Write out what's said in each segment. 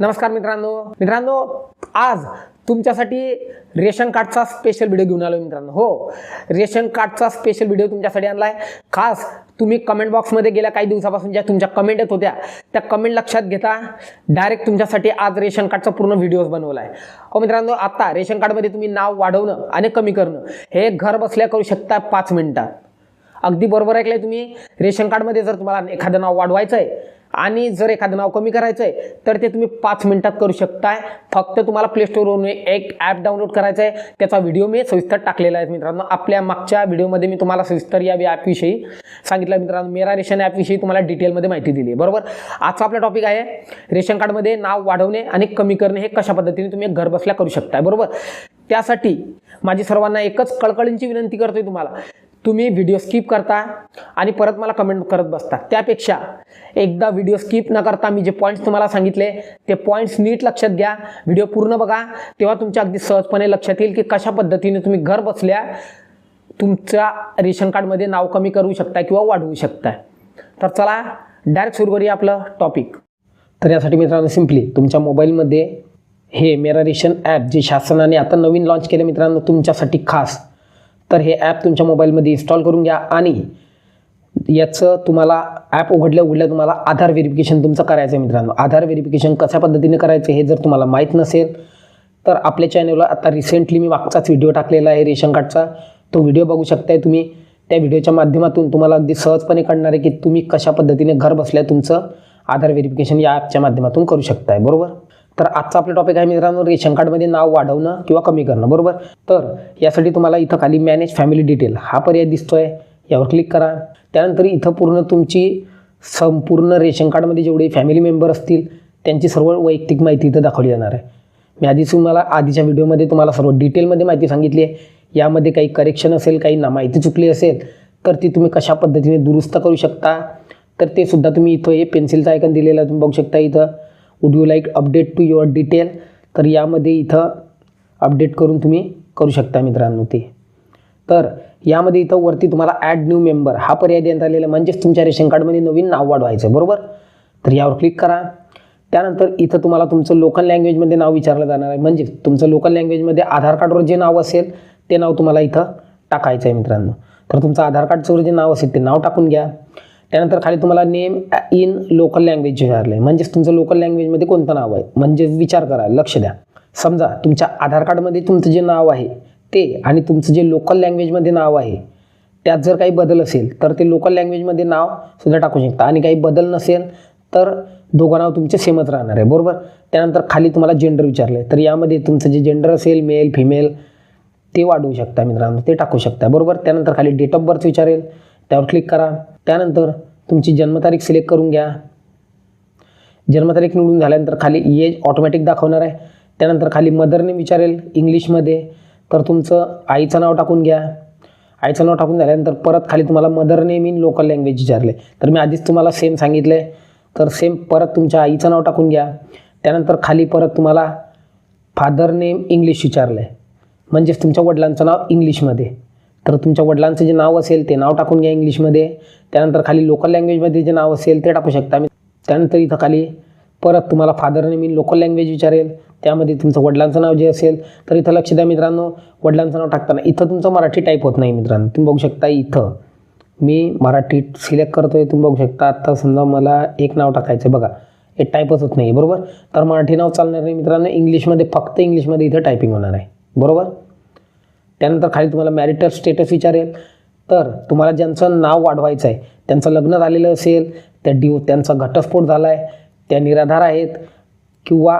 नमस्कार मित्रांनो. मित्रांनो आज तुमच्यासाठी रेशन कार्डचा स्पेशल व्हिडिओ घेऊन आलो मित्रांनो. हो रेशन कार्डचा स्पेशल व्हिडिओ तुमच्यासाठी आणला आहे खास तुम्ही कमेंट बॉक्समध्ये गेल्या काही दिवसापासून ज्या तुमच्या कमेंट येत होत्या त्या कमेंट लक्षात घेता. डायरेक्ट तुमच्यासाठी आज रेशन कार्डचा पूर्ण व्हिडिओ बनवला आहे हो मित्रांनो आता रेशन कार्डमध्ये तुम्ही नाव वाढवणं आणि कमी करणं हे घर बसल्या करू शकता पाच मिनिटात. अगदी बरोबर ऐकलंय तुम्ही? रेशन कार्डमध्ये जर तुम्हाला एखादं नाव वाढवायचं आहे आणि जर एखादं नाव कमी करायचं आहे तर ते तुम्ही पाच मिनिटात करू शकताय. फक्त तुम्हाला प्लेस्टोरवरून एक ॲप डाउनलोड करायचं आहे त्याचा व्हिडिओ मी सविस्तर टाकलेला आहे मित्रांनो. आपल्या मागच्या व्हिडिओमध्ये मी तुम्हाला सविस्तर या ॲपविषयी सांगितलं मित्रांनो. मेरा रेशन ॲपविषयी तुम्हाला डिटेलमध्ये माहिती दिली आहे. बरोबर? आजचा आपला टॉपिक आहे रेशन कार्डमध्ये नाव वाढवणे आणि कमी करणे हे कशा पद्धतीने तुम्ही घर बसल्या करू शकताय. बरोबर? त्यासाठी माझी सर्वांना एकच कळकळींची विनंती करतोय तुम्हाला. तुम्ही व्हिडिओ स्किप करता आणि परत मला कमेंट करत बसता. त्यापेक्षा एकदा व्हिडिओ स्किप न करता मी जे पॉईंट्स तुम्हाला सांगितले ते पॉईंट्स नीट लक्षात घ्या. व्हिडिओ पूर्ण बघा. तेव्हा तुमच्या अगदी सहजपणे लक्षात येईल की कशा पद्धतीने तुम्ही घर बसल्या तुमच्या रेशन कार्डमध्ये नाव कमी करू शकता किंवा वाढवू शकता. तर चला डायरेक्ट सुरू करूया आपलं टॉपिक तर यासाठी मित्रांनो सिम्पली तुमच्या मोबाईलमध्ये हे मेरा रेशन ॲप जे शासनाने आता नवीन लॉन्च केलं मित्रांनो तुमच्यासाठी खास. तर हे ॲप तुमच्या मोबाईलमध्ये इन्स्टॉल करून घ्या आणि याचं तुम्हाला ॲप उघडल्या उघडल्या तुम्हाला आधार व्हेरिफिकेशन तुमचं करायचं आहे मित्रांनो. आधार व्हेरिफिकेशन कशा पद्धतीने करायचं हे जर तुम्हाला माहीत नसेल तर आपल्या चॅनलला आता रिसेंटली मी मागचाच व्हिडिओ टाकलेला आहे रेशन कार्डचा तो व्हिडिओ बघू शकताय तुम्ही. त्या व्हिडिओच्या माध्यमातून तुम्हाला अगदी सहजपणे कळणार आहे की तुम्ही कशा पद्धतीने घर बसल्या तुमचं आधार व्हेरिफिकेशन या ॲपच्या माध्यमातून करू शकताय. बरोबर? तर आजचा आपला टॉपिक आहे मित्रांनो रेशन कार्डमध्ये नाव वाढवणं किंवा कमी करणं बरोबर? तर यासाठी तुम्हाला इथं खाली मॅनेज फॅमिली डिटेल हा पर्याय दिसतोय. यावर क्लिक करा. त्यानंतर इथं पूर्ण तुमची संपूर्ण रेशन कार्डमध्ये जेवढे फॅमिली मेंबर असतील त्यांची सर्व वैयक्तिक माहिती इथं दाखवली जाणार आहे. मी आधीच तुम्हाला आधीच्या व्हिडिओमध्ये तुम्हाला सर्व डिटेलमध्ये माहिती सांगितली आहे. यामध्ये काही करेक्शन असेल काही ना माहिती चुकली असेल तर ती तुम्ही कशा पद्धतीने दुरुस्त करू शकता? तर ते सुद्धा तुम्ही इथं हे पेन्सिलचं आयकन दिलेलं आहे तुम्ही बघू शकता इथं. Would you like update to your detail तर यामध्ये इथं अपडेट करून तुम्ही करू शकता मित्रांनो ते. तर यामध्ये इथं वरती तुम्हाला ॲड न्यू मेंबर हा पर्याय देण्यात आलेला आहे. म्हणजेच तुमच्या रेशन कार्डमध्ये नवीन नाव वाढवायचं आहे. बरोबर? तर यावर क्लिक करा. त्यानंतर इथं तुम्हाला तुमचं लोकल लँग्वेजमध्ये नाव विचारलं जाणार आहे. म्हणजे तुमचं लोकल लँग्वेजमध्ये आधार कार्डवर जे नाव असेल ते नाव तुम्हाला इथं टाकायचं आहे मित्रांनो. तर तुमचं आधार कार्डचं जे नाव असेल ते नाव टाकून घ्या. त्यानंतर खाली तुम्हाला नेम इन लोकल लँग्वेज विचारलं आहे म्हणजेच तुमचं लोकल लँग्वेजमध्ये कोणतं नाव आहे? म्हणजे विचार करा लक्ष द्या. समजा तुमच्या आधार कार्डमध्ये तुमचं जे नाव आहे ते आणि तुमचं जे लोकल लँग्वेजमध्ये नाव आहे त्यात जर काही बदल असेल तर ते लोकल लँग्वेजमध्ये नाव सुद्धा टाकू शकता. आणि काही बदल नसेल तर दोघं नाव तुमचे सेमच राहणार आहे. बरोबर? त्यानंतर खाली तुम्हाला जेंडर विचारलं. आहे तर यामध्ये तुमचं जे जेंडर असेल मेल फिमेल ते वाढवू शकता मित्रांनो. ते टाकू शकता. बरोबर? त्यानंतर खाली डेट ऑफ बर्थ विचारेल. त्यावर क्लिक करा. त्यानंतर तुमची जन्मतारीख सिलेक्ट करून घ्या. जन्मतारीख निवडून झाल्यानंतर खाली एज ऑटोमॅटिक दाखवणार आहे. त्यानंतर खाली मदरने विचारेल इंग्लिशमध्ये तर तुमचं आईचं नाव टाकून घ्या. आईचं नाव टाकून झाल्यानंतर परत खाली तुम्हाला mother name in local language विचारले. तर मी आधीच तुम्हाला सेम सांगितलं. आहे तर सेम परत तुमच्या आईचं नाव टाकून घ्या. त्यानंतर खाली परत तुम्हाला फादर नेम इंग्लिश विचारलं. आहे म्हणजेच तुमच्या वडिलांचं नाव इंग्लिशमध्ये तर तुमच्या वडिलांचं जे नाव असेल ते नाव टाकून घ्या इंग्लिशमध्ये. त्यानंतर खाली लोकल लँग्वेजमध्ये जे नाव असेल ते टाकू शकता. मी त्यानंतर इथं खाली परत तुम्हाला फादरने मी लोकल लँग्वेज विचारेल. त्यामध्ये तुमचं वडिलांचं नाव जे असेल तर इथं लक्ष द्या मित्रांनो. वडिलांचं नाव टाकताना इथं तुमचं मराठी टाईप होत नाही मित्रांनो. तुम्ही बघू शकता इथं. मी मराठी सिलेक्ट करतो आहे तुम्ही बघू शकता. आत्ता समजा मला एक नाव टाकायचं आहे बघा. हे टाईपच होत नाही बरोबर? तर मराठी नाव चालणार नाही मित्रांनो. इंग्लिशमध्ये फक्त इंग्लिशमध्ये इथं टायपिंग होणार आहे. बरोबर? त्यानंतर खाली तुम्हाला मॅरिटल स्टेटस विचारेल. तर तुम्हाला ज्यांचं नाव वाढवायचं आहे त्यांचं लग्न झालेलं असेल त्या डिव त्यांचा घटस्फोट झाला आहे त्या निराधार आहेत किंवा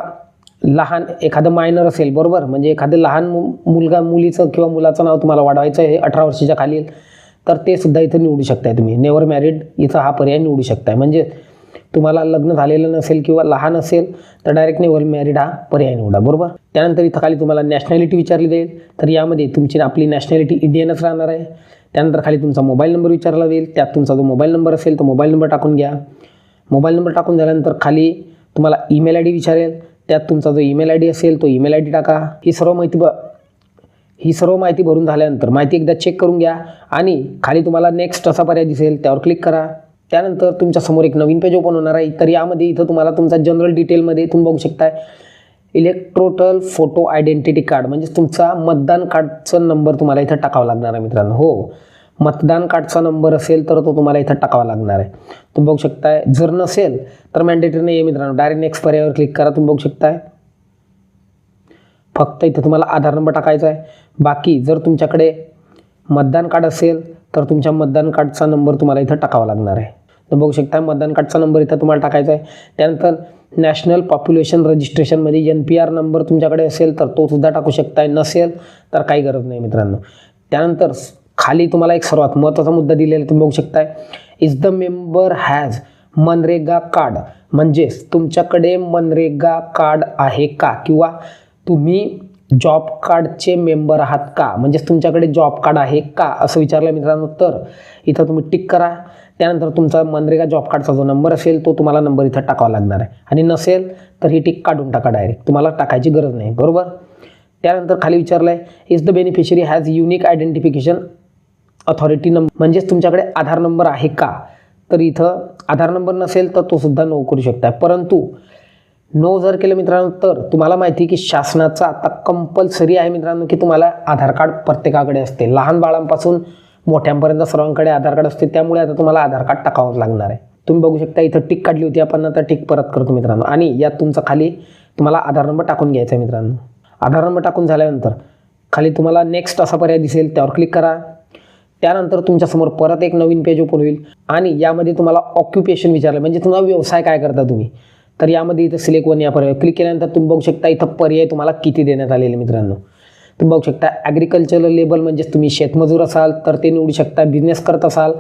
लहान एखादं मायनर असेल बरोबर? म्हणजे एखादं लहान मु मुलगा मुलीचं किंवा मुलाचं नाव तुम्हाला वाढवायचं आहे अठरा वर्षाच्या खालील. तर ते सुद्धा इथं निवडू शकताय तुम्ही. नेवर मॅरिड इथं हा पर्याय निवडू शकताय. म्हणजे तुम्हाला लग्न झालेलं नसेल किंवा लहान असेल तर डायरेक्ट नेवर मॅरिड हा पर्याय निवडा बरोबर? त्यानंतर इथं खाली तुम्हाला नॅशनॅलिटी विचारली जाईल. तर यामध्ये तुमची आपली नॅशनॅलिटी इंडियनच राहणार आहे. त्यानंतर खाली तुमचा मोबाईल नंबर विचारला जाईल. त्यात तुमचा जो मोबाईल नंबर असेल तो मोबाईल नंबर टाकून घ्या. मोबाईल नंबर टाकून झाल्यानंतर खाली तुम्हाला ईमेल आय डी विचारेल. त्यात तुमचा जो ईमेल आय डी असेल तो ईमेल आय डी टाका. ही सर्व माहिती ब ही सर्व माहिती भरून झाल्यानंतर माहिती एकदा चेक करून घ्या. आणि खाली तुम्हाला नेक्स्ट असा पर्याय दिसेल त्यावर क्लिक करा. त्यानंतर तुमच्यासमोर एक नवीन पेज ओपन होणार आहे. तर यामध्ये इथं तुम्हाला तुमचा जनरल डिटेलमध्ये तुम्ही बघू शकताय. इलेक्ट्रोटल फोटो आयडेंटिटी कार्ड म्हणजे तुमचा मतदान कार्डचा नंबर तुम्हाला इथं टाकावा लागणार आहे मित्रांनो. हो. मतदान कार्डचा नंबर असेल तर तो तुम्हाला इथं टाकावा लागणार आहे. तुम्ही बघू शकताय जर नसेल तर मॅन्डेटरी नाही आहे मित्रांनो. डायरेक्ट नेक्स्ट पर्यायावर क्लिक करा तुम्ही बघू शकताय. फक्त इथं तुम्हाला आधार नंबर टाकायचा आहे. बाकी जर तुमच्याकडे मतदान कार्ड असेल तर तुमच्या मतदान कार्डचा नंबर तुम्हाला इथं टाकावा लागणार आहे. तर बघू शकता मतदान कार्डचा नंबर इथं तुम्हाला टाकायचा आहे. त्यानंतर नॅशनल पॉप्युलेशन रजिस्ट्रेशनमध्ये एन पी आर नंबर तुमच्याकडे असेल तर तो सुद्धा टाकू शकताय. नसेल तर काही गरज नाही मित्रांनो. त्यानंतर खाली तुम्हाला एक सर्वात महत्त्वाचा मुद्दा दिलेला आहे, तुम्ही बघू शकताय. Is the member has MNREGA card म्हणजेच तुमच्याकडे मनरेगा कार्ड आहे का? किंवा तुम्ही जॉब कार्डचे मेंबर आहात का? म्हणजेच तुमच्याकडे जॉब कार्ड आहे का? असं विचारलं मित्रांनो. तर इथं तुम्ही टिक करा. त्यानंतर तुमचा मनरेगा जॉब कार्डचा जो नंबर असेल तो तुम्हाला नंबर इथं टाकावा लागणार आहे. आणि नसेल तर ही टिक काढून टाका डायरेक्ट तुम्हाला टाकायची गरज नाही. बरोबर? त्यानंतर खाली विचारलं आहे is the beneficiary has unique identification authority number म्हणजेच तुमच्याकडे आधार नंबर आहे का? तर इथं आधार नंबर नसेल तर तो सुद्धा नो करू शकता परंतु नो जर केलं मित्रांनो तर तुम्हाला माहिती आहे की शासनाचा आता कंपल्सरी आहे मित्रांनो की तुम्हाला आधार कार्ड प्रत्येकाकडे असते. लहान बाळांपासून मोठ्यांपर्यंत सर्वांकडे आधार कार्ड असते त्यामुळे आता तुम्हाला आधार कार्ड टाकावं लागणार आहे. तुम्ही बघू शकता इथं टिक काढली होती आपण आता टिक परत करतो मित्रांनो. आणि यात तुमचा खाली तुम्हाला आधार नंबर टाकून घ्यायचा आहे मित्रांनो. आधार नंबर टाकून झाल्यानंतर खाली तुम्हाला नेक्स्ट असा पर्याय दिसेल त्यावर क्लिक करा. त्यानंतर तुमच्यासमोर परत एक नवीन पेज ओपन होईल. आणि यामध्ये तुम्हाला ऑक्युपेशन विचारलं म्हणजे तुम्हाला व्यवसाय काय करता तुम्ही? तर यामध्ये इथं सिलेक्ट वन या पर्याय क्लिक केल्यानंतर तुम्ही बघू शकता इथं पर्याय तुम्हाला किती देण्यात आलेले मित्रांनो. तुम्ही बघू शकता ॲग्रिकल्चरल लेबल म्हणजेच तुम्ही शेतमजूर असाल तर ते निवडू शकता बिझनेस करत असाल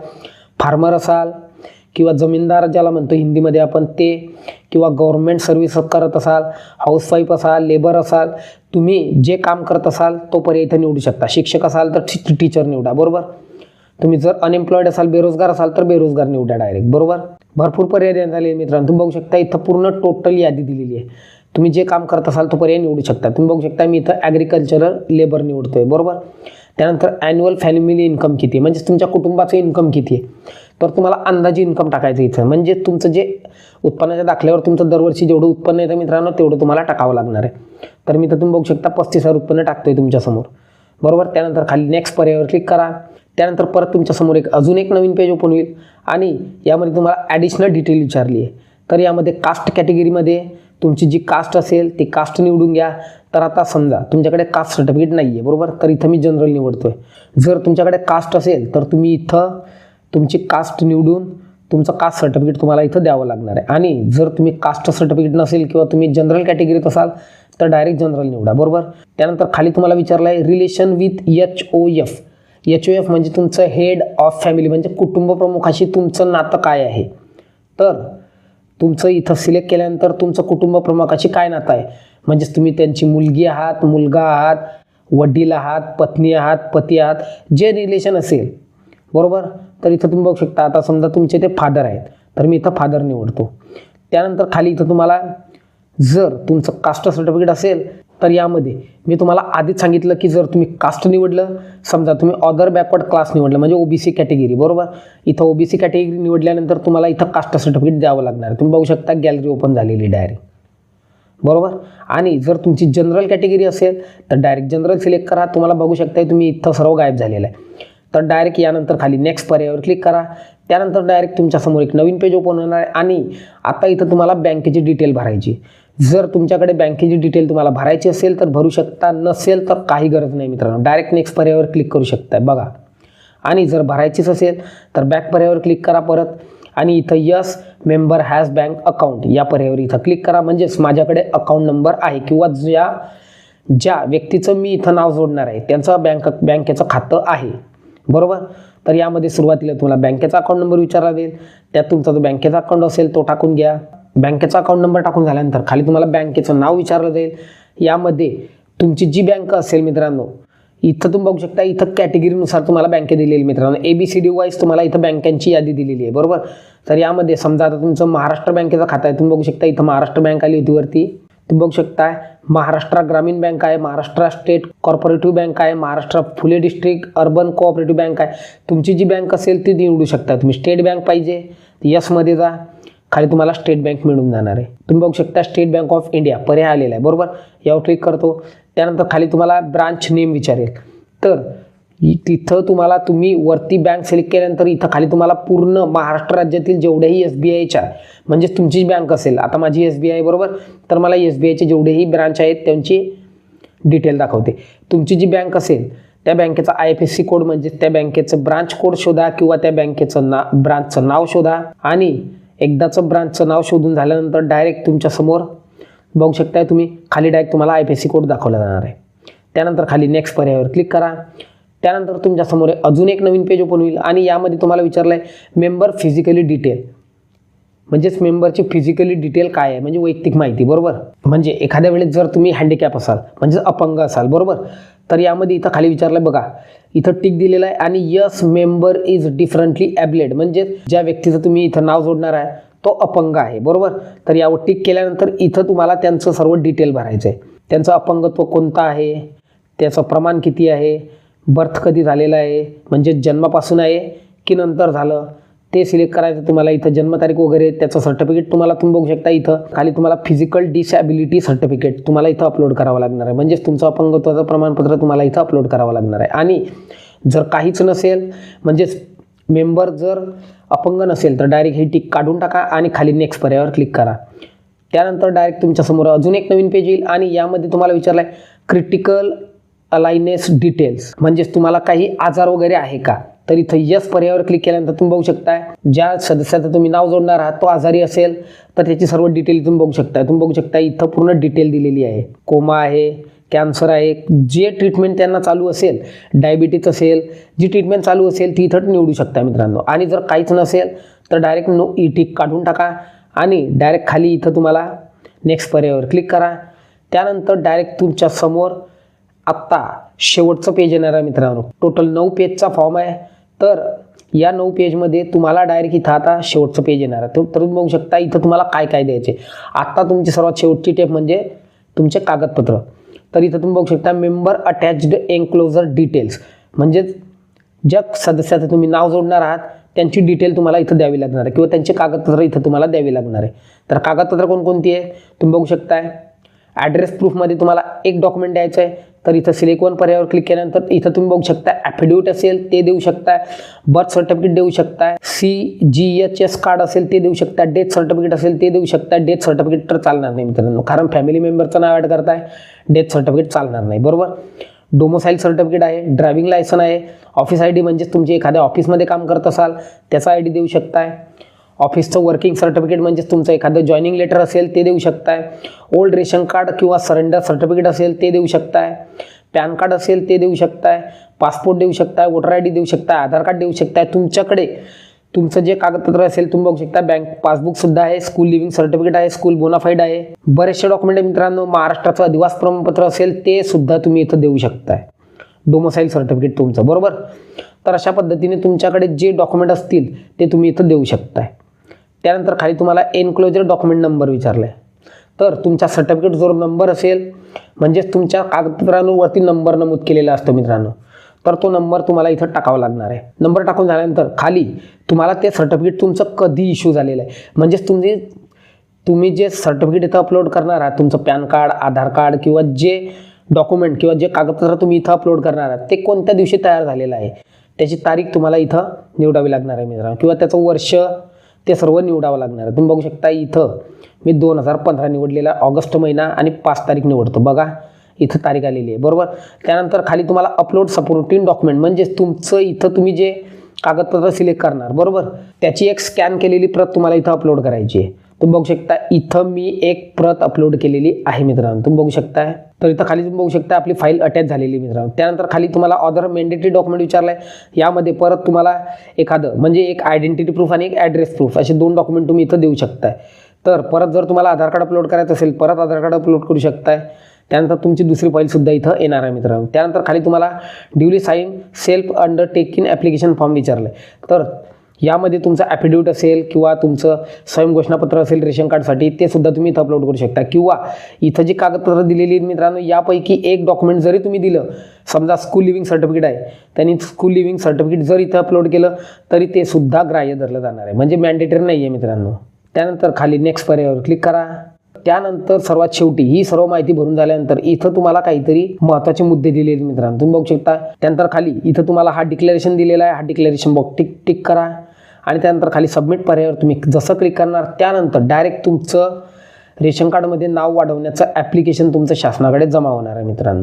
फार्मर असाल किंवा जमीनदार ज्याला म्हणतो हिंदीमध्ये आपण ते किंवा गव्हर्नमेंट सर्व्हिस करत असाल हाऊसवाईफ असाल लेबर असाल तुम्ही जे काम करत असाल तो पर्याय इथं निवडू शकता. शिक्षक असाल तर टीचर निवडा बरोबर? तुम्ही जर अनएम्प्लॉईड असाल बेरोजगार असाल तर बेरोजगार निवडा डायरेक्ट बरोबर? भरपूर पर्याय देण्यात आले मित्रांनो. तुम्ही बघू शकता इथं पूर्ण टोटल यादी दिलेली आहे. तुम्ही जे काम करत असाल तो पर्याय निवडू शकता. तुम्ही बघू शकता मी इथं ॲग्रिकल्चरल लेबर निवडतोय. बरोबर? त्यानंतर ॲन्युअल फॅमिली इन्कम किती आहे? म्हणजे तुमच्या कुटुंबाचं इन्कम किती आहे? तर तुम्हाला अंदाजे इन्कम टाकायचं इथं. म्हणजे तुमचं जे उत्पन्नाच्या दाखल्यावर तुमचं दरवर्षी जेवढं उत्पन्न येतं मित्रांनो तेवढं तुम्हाला टाकावं लागणार आहे. तर मी तर तुम्ही बघू शकता पस्तीस हजार उत्पन्न टाकतोय तुमच्यासमोर. बरोबर? त्यानंतर खाली नेक्स्ट पर्यायावर क्लिक करा. त्यानंतर परत तुमच्यासमोर एक अजून एक नवीन पेज ओपन होईल. आणि यामध्ये तुम्हाला ॲडिशनल डिटेल विचारली आहे. तर यामध्ये कास्ट कॅटेगरीमध्ये तुमची जी कास्ट असेल ती कास्ट निवडून घ्या. तर आता समजा तुमच्याकडे कास्ट सर्टिफिकेट नाही आहे बरोबर? तर इथं मी जनरल निवडतो आहे जर तुमच्याकडे कास्ट असेल तर तुम्ही इथं तुमची कास्ट निवडून तुमचं कास्ट सर्टिफिकेट तुम्हाला इथं द्यावं लागणार आहे. आणि जर तुम्ही कास्ट सर्टिफिकेट नसेल किंवा तुम्ही जनरल कॅटेगरीत असाल तर डायरेक्ट जनरल निवडा बरोबर? त्यानंतर खाली तुम्हाला विचारलं आहे relation with H O F H O F म्हणजे तुमचं हेड ऑफ फॅमिली म्हणजे कुटुंब प्रमुखाशी तुमचं नातं काय आहे? तर तुमचं इथं सिलेक्ट केल्यानंतर तुमचं कुटुंब प्रमुखाशी काय नातं आहे? म्हणजेच तुम्ही त्यांची मुलगी आहात मुलगा आहात वडील आहात पत्नी आहात पती आहात जे रिलेशन असेल. बरोबर? तर इथं तुम्ही बघू शकता आता समजा तुमचे ते फादर आहेत. तर मी इथं फादर निवडतो. त्यानंतर खाली इथं तुम्हाला जर तुमचं कास्ट सर्टिफिकेट असेल तर यामध्ये मी तुम्हाला आधीच सांगितलं की जर तुम्ही कास्ट निवडलं समजा तुम्ही ऑदर बॅकवर्ड क्लास निवडलं म्हणजे ओबीसी कॅटेगरी बरोबर? इथं ओबीसी कॅटेगरी निवडल्यानंतर तुम्हाला इथं कास्ट सर्टिफिकेट द्यावं लागणार. तुम्ही बघू शकता गॅलरी ओपन झालेली डायरेक्ट बरोबर? आणि जर तुमची जनरल कॅटेगरी असेल तर डायरेक्ट जनरल सिलेक्ट करा. तुम्हाला बघू शकता तुम्ही इथं सर्व गायब झालेलं आहे. तर डायरेक्ट यानंतर खाली नेक्स्ट पर्यायावर क्लिक करा. त्यानंतर डायरेक्ट तुमच्यासमोर एक नवीन पेज ओपन होणार आहे. आणि आता इथं तुम्हाला बँकेची डिटेल भरायची जर तुमच्याकडे बँकेची डिटेल तुम्हाला भरायची असेल तर भरू शकता नसेल तर काही गरज नाही मित्रांनो. डायरेक्ट नेक्स्ट पर्यायावर क्लिक करू शकता बघा. आणि जर भरायचीच असेल तर बॅक पर्यायावर क्लिक करा परत. आणि इथं yes member has bank account या पर्यायावर इथं क्लिक करा. म्हणजेच माझ्याकडे अकाउंट नंबर आहे किंवा ज्या ज्या व्यक्तीचं मी इथं नाव जोडणार आहे त्यांचं बँक बँकेचं खातं आहे. बरोबर? तर यामध्ये सुरुवातीला तुम्हाला बँकेचा अकाउंट नंबर विचारला जाईल त्यात तुमचा जो बँकेचा अकाउंट असेल तो टाकून घ्या. बँकेचा अकाउंट नंबर टाकून झाल्यानंतर खाली तुम्हाला बँकेचं नाव विचारलं जाईल. यामध्ये तुमची जी बँक असेल मित्रांनो इथं तुम्ही बघू शकता इथं कॅटेगरीनुसार तुम्हाला बँके दिलेली मित्रांनो. A B C D wise तुम्हाला इथं बँकांची यादी दिलेली आहे बरोबर? तर यामध्ये समजा आता तुमचं महाराष्ट्र बँकेचं खातं आहे तुम्ही बघू शकता इथं महाराष्ट्र बँक आली होती वरती. तुम्ही बघू शकता महाराष्ट्र ग्रामीण बँक आहे महाराष्ट्र स्टेट कॉर्पोरेटिव्ह बँक आहे Maharashtra Phule district urban cooperative bank आहे. तुमची जी बँक असेल ती निवडू शकता तुम्ही. स्टेट बँक पाहिजे यसमध्ये जा. खाली तुम्हाला स्टेट बँक मिळून जाणार आहे. तुम्ही बघू शकता स्टेट बँक ऑफ इंडिया पर्याय आलेला आहे बरोबर? यावर क्लिक करतो. त्यानंतर खाली तुम्हाला ब्रांच नेम विचारेल. तर इ- तिथं तुम्हाला तुम्ही वरती बँक सिलेक्ट केल्यानंतर इथं खाली तुम्हाला पूर्ण महाराष्ट्र राज्यातील जेवढेही एस बी आयच्या म्हणजेच तुमचीच बँक असेल. आता माझी एस बी आय बरोबर? तर मला एस बी आयचे जेवढेही ब्रांच आहेत त्यांची डिटेल दाखवते. तुमची जी बँक असेल त्या बँकेचा I F S C code म्हणजेच त्या बँकेचं ब्रांच कोड शोधा किंवा त्या बँकेचं ना ब्रांचचं नाव शोधा. आणि एकदाचं ब्रांचचं नाव शोधून झाल्यानंतर डायरेक्ट तुमच्यासमोर बघू शकताय तुम्ही. खाली डायरेक्ट तुम्हाला I P S C code दाखवला जाणार आहे. त्यानंतर खाली नेक्स्ट पर्यायावर क्लिक करा. त्यानंतर तुमच्यासमोर अजून एक नवीन पेज ओपन होईल आणि यामध्ये तुम्हाला विचारलं आहे मेंबर फिजिकली डिटेल म्हणजेच मेंबरची फिजिकली डिटेल काय आहे? म्हणजे वैयक्तिक माहिती बरोबर? म्हणजे एखाद्या वेळेस जर तुम्ही हँडिकॅप असाल म्हणजेच अपंग असाल बरोबर? तर यामध्ये इथं खाली विचारलं बघा. इथं टिक दिलेलं आहे आणि yes member is differently abled. म्हणजे ज्या व्यक्तीचं तुम्ही इथं नाव जोडणार आहे तो अपंग आहे. बरोबर? तर यावर टिक केल्यानंतर इथं तुम्हाला त्यांचं सर्व डिटेल भरायचं आहे. त्यांचं अपंगत्व कोणतं आहे? त्याचं प्रमाण किती आहे? बर्थ कधी झालेलं आहे? म्हणजे जन्मापासून आहे की नंतर झालं? ते सिलेक्ट करायचं तुम्हाला इथं. जन्मतारीख वगैरे त्याचं सर्टिफिकेट तुम्हाला तुम्ही बघू शकता इथं. खाली तुम्हाला फिजिकल डिसॅबिलिटी सर्टिफिकेट तुम्हाला इथं अपलोड करावं लागणार आहे. म्हणजेच तुमचं अपंगत्वाचं प्रमाणपत्र तुम्हाला इथं अपलोड करावं लागणार आहे. आणि जर काहीच नसेल म्हणजेच मेंबर जर अपंग नसेल तर डायरेक्ट ही टिक काढून टाका आणि खाली नेक्स्ट पर्यायावर क्लिक करा. त्यानंतर डायरेक्ट तुमच्यासमोर अजून एक नवीन पेज येईल आणि यामध्ये तुम्हाला विचारलं आहे क्रिटिकल अलायनेस डिटेल्स म्हणजेच तुम्हाला काही आजार वगैरे आहे का? तर इथं यस पर्यायावर क्लिक केल्यानंतर तुम्ही बघू शकताय. ज्या सदस्याचं तुम्ही नाव जोडणार आहात तो आजारी असेल तर त्याची सर्व डिटेल तुम्ही बघू शकताय. तुम्ही बघू शकता इथं पूर्ण डिटेल दिलेली आहे. कोमा आहे कॅन्सर आहे. जे ट्रीटमेंट त्यांना चालू असेल डायबिटीज असेल जी ट्रीटमेंट चालू असेल ती इथं निवडू शकता मित्रांनो. आणि जर काहीच नसेल तर डायरेक्ट नो ई टिक काढून टाका आणि डायरेक्ट खाली इथं तुम्हाला नेक्स्ट पर्यायावर क्लिक करा. त्यानंतर डायरेक्ट तुमच्यासमोर आत्ता शेवटचं पेज येणार आहे मित्रांनो. टोटल नऊ पेजचा फॉर्म आहे. तर या नऊ पेजमध्ये तुम्हाला डायरेक्ट इथं आता शेवटचं पेज येणार आहे. तर तुम्ही बघू शकता इथं तुम्हाला काय काय द्यायचे. आत्ता तुमची सर्वात शेवटची टेप म्हणजे तुमचे कागदपत्र. तर इथं तुम्ही बघू शकता मेंबर अटॅच्ड एन्क्लोजर डिटेल्स म्हणजेच ज्या सदस्याचं तुम्ही नाव जोडणार आहात त्यांची डिटेल तुम्हाला इथं द्यावी लागणार आहे. किंवा त्यांचे कागदपत्र इथं तुम्हाला द्यावी लागणार आहे. तर कागदपत्र कोणकोणती आहे? तुम्ही बघू शकताय. ॲड्रेस प्रूफमध्ये तुम्हाला एक डॉक्युमेंट द्यायचं आहे. तर इथं सिलेक्ट वन पर्यायावर क्लिक केल्यानंतर इथं तुम्ही बघू शकता ॲफिडेविट असेल ते देऊ शकताय बर्थ सर्टिफिकेट देऊ शकताय C G H S card असेल ते देऊ शकता. डेथ सर्टिफिकेट असेल ते देऊ शकता. डेथ सर्टिफिकेट तर चालणार नाही मित्रांनो कारण फॅमिली मेंबरचं नाव ॲड करताय. डेथ सर्टिफिकेट चालणार नाही बरोबर? डोमोसाईल सर्टिफिकेट आहे ड्रायव्हिंग लायसन आहे. ऑफिस आय डी म्हणजेच तुमची एखाद्या ऑफिसमध्ये काम करत असाल त्याचा आय डी देऊ शकताय. ऑफिसचं वर्किंग सर्टिफिकेट म्हणजेच तुमचं एखादं जॉईनिंग लेटर असेल ते देऊ शकताय. ओल्ड रेशन कार्ड किंवा सरेंडर सर्टिफिकेट असेल ते देऊ शकताय. पॅन कार्ड असेल ते देऊ शकताय. पासपोर्ट देऊ शकताय वोटर आय डी देऊ शकताय आधार कार्ड देऊ शकताय. तुमच्याकडे तुमचं जे कागदपत्र असेल तुम्ही बघू शकता. बँक पासबुक सुद्धा आहे स्कूल लिव्हिंग सर्टिफिकेट आहे स्कूल बोनाफाईड आहे. बरेचसे डॉक्युमेंट मित्रांनो. महाराष्ट्राचं अधिवास प्रमाणपत्र असेल ते सुद्धा तुम्ही इथं देऊ शकताय. डोमोसाईल सर्टिफिकेट तुमचं. बरोबर? तर अशा पद्धतीने तुमच्याकडे जे डॉक्युमेंट असतील ते तुम्ही इथं देऊ शकताय. त्यानंतर खाली तुम्हाला एनक्लोजर डॉक्युमेंट नंबर विचारला आहे तर तुमचा सर्टिफिकेट जो नंबर असेल म्हणजेच तुमच्या कागदपत्रांवरती नंबर नमूद केलेला असतो मित्रांनो तर तो नंबर तुम्हाला इथं टाकावा लागणार आहे. नंबर टाकून झाल्यानंतर खाली तुम्हाला ते सर्टिफिकेट तुमचं कधी इश्यू झालेलं आहे. म्हणजेच तुमचे तुम्ही जे सर्टिफिकेट इथं अपलोड करणार आहात तुमचं पॅन कार्ड आधार कार्ड किंवा जे डॉक्युमेंट किंवा जे कागदपत्र तुम्ही इथं अपलोड करणार आहात ते कोणत्या दिवशी तयार झालेलं आहे? त्याची तारीख तुम्हाला इथं निवडावी लागणार आहे मित्रांनो. किंवा त्याचं वर्ष ते सर्व निवडावं लागणार. आहे तुम्ही बघू शकता इथं मी दोन हजार पंधरा निवडलेला ऑगस्ट महिना आणि पाच तारीख निवडतो. बघा इथं तारीख आलेली आहे. बरोबर? त्यानंतर खाली तुम्हाला अपलोड सपोर्टिंग डॉक्युमेंट म्हणजेच तुमचं इथं तुम्ही जे कागदपत्र सिलेक्ट करणार बरोबर? त्याची एक स्कॅन केलेली प्रत तुम्हाला इथं अपलोड करायची आहे. तुम्ही बघू शकता इथं मी एक प्रत अपलोड केलेली आहे मित्रांनो. तुम्ही बघू शकताय. तर इथं खाली तुम्ही बघू शकता आपली फाईल अटॅच झालेली आहे मित्रांनो. त्यानंतर खाली तुम्हाला ऑदर मेंडेटरी डॉक्युमेंट विचारलंय. यामध्ये परत तुम्हाला एखादं म्हणजे एक आयडेंटिटी प्रूफ आणि एक ॲड्रेस प्रूफ असे दोन डॉक्युमेंट तुम्ही इथं देऊ शकताय. तर परत जर तुम्हाला आधार कार्ड अपलोड करायचं असेल परत आधार कार्ड अपलोड करू शकताय. त्यानंतर तुमची दुसरी फाईलसुद्धा इथं येणार आहे मित्रांनो. त्यानंतर खाली तुम्हाला duly sign self undertaking application form विचारलं आहे तर यामध्ये तुमचं ॲफिडेविट असेल किंवा तुमचं स्वयंघोषणापत्र असेल रेशन कार्डसाठी ते सुद्धा तुम्ही इथं अपलोड करू शकता. किंवा इथं जी कागदपत्रं दिलेली आहेत मित्रांनो यापैकी एक डॉक्युमेंट जरी तुम्ही दिलं समजा स्कूल लिव्हिंग सर्टिफिकेट आहे त्यांनी स्कूल लिव्हिंग सर्टिफिकेट जर इथं अपलोड केलं तरी ते सुद्धा ग्राह्य धरलं जाणार आहे. म्हणजे मॅन्डेटरी नाही आहे मित्रांनो. त्यानंतर खाली नेक्स्ट पर्यायावर क्लिक करा. त्यानंतर सर्वात शेवटी ही सर्व माहिती भरून झाल्यानंतर इथं तुम्हाला काहीतरी महत्त्वाचे मुद्दे दिले आहेत मित्रांनो. तुम्ही बघू शकता. त्यानंतर खाली इथं तुम्हाला हा डिक्लेरेशन दिलेला आहे. हा डिक्लेरेशन बॉक्स टिक टिक करा. आणि त्यानंतर खाली सबमिट पर्यायावर तुम्ही जसं क्लिक करणार त्यानंतर डायरेक्ट तुमचं रेशन कार्डमध्ये नाव वाढवण्याचं ॲप्लिकेशन तुमचं शासनाकडे जमा होणार आहे मित्रांनो.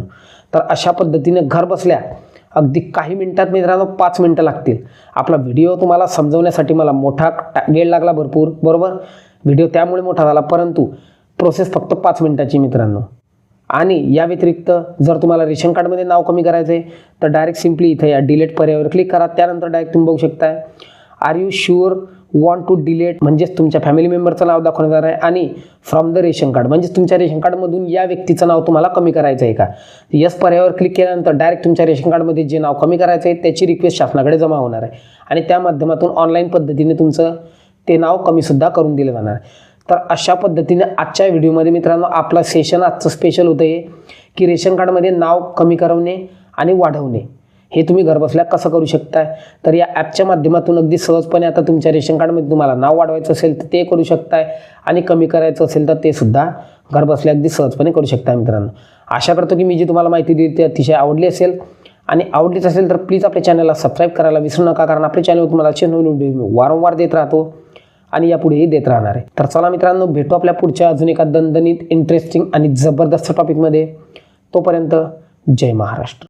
तर अशा पद्धतीने घर बसल्या अगदी काही मिनिटात मित्रांनो पाच मिनटं लागतील. आपला व्हिडिओ तुम्हाला समजवण्यासाठी मला मोठा वेळ लागला भरपूर बरोबर? व्हिडिओ त्यामुळे मोठा झाला परंतु प्रोसेस फक्त पाच मिनिटाची मित्रांनो. आणि या व्यतिरिक्त जर तुम्हाला रेशन कार्डमध्ये नाव कमी करायचं आहे तर डायरेक्ट सिम्पली इथे या डिलेट पर्यायावर क्लिक करा त्यानंतर डायरेक्ट तुम्ही बघू शकताय. Are you sure want to delete म्हणजेच तुमच्या फॅमिली मेंबरचं नाव दाखवण्यात येणार आहे आणि फ्रॉम द रेशन कार्ड म्हणजेच तुमच्या रेशन कार्डमधून या व्यक्तीचं नाव तुम्हाला कमी करायचं आहे का? यस पर्यायावर क्लिक केल्यानंतर डायरेक्ट तुमच्या रेशन कार्डमध्ये जे नाव कमी करायचं आहे त्याची रिक्वेस्ट शासनाकडे जमा होणार आहे. आणि त्या माध्यमातून ऑनलाईन पद्धतीने तुमचं ते नाव कमीसुद्धा करून दिलं जाणार आहे. तर अशा पद्धतीने आजच्या व्हिडिओमध्ये मित्रांनो आपला सेशन आजचं स्पेशल होतं हे की रेशन कार्डमध्ये नाव कमी करवणे आणि वाढवणे. हे तुम्ही घरबसल्या कसं करू शकताय? तर या ॲपच्या माध्यमातून अगदी सहजपणे आता तुमच्या रेशन कार्डमध्ये तुम्हाला नाव वाढवायचं असेल तर ते करू शकताय आणि कमी करायचं असेल तर ते सुद्धा घरबसल्या अगदी सहजपणे करू शकताय मित्रांनो. आशा करतो की मी जी तुम्हाला माहिती दिली ती अतिशय आवडली असेल. आणि आवडलीच असेल तर प्लीज आपल्या चॅनलला सबस्क्राईब करायला विसरू नका कारण आपल्या चॅनलवर तुम्हाला असे नवीन व्हिडिओ मी वारंवार देत राहतो आणि यापुढेही देत राहणार आहे. तर चला मित्रांनो भेटू आपल्या पुढच्या अजून एका दणदणीत इंटरेस्टिंग आणि जबरदस्त टॉपिकमध्ये तोपर्यंत जय महाराष्ट्र.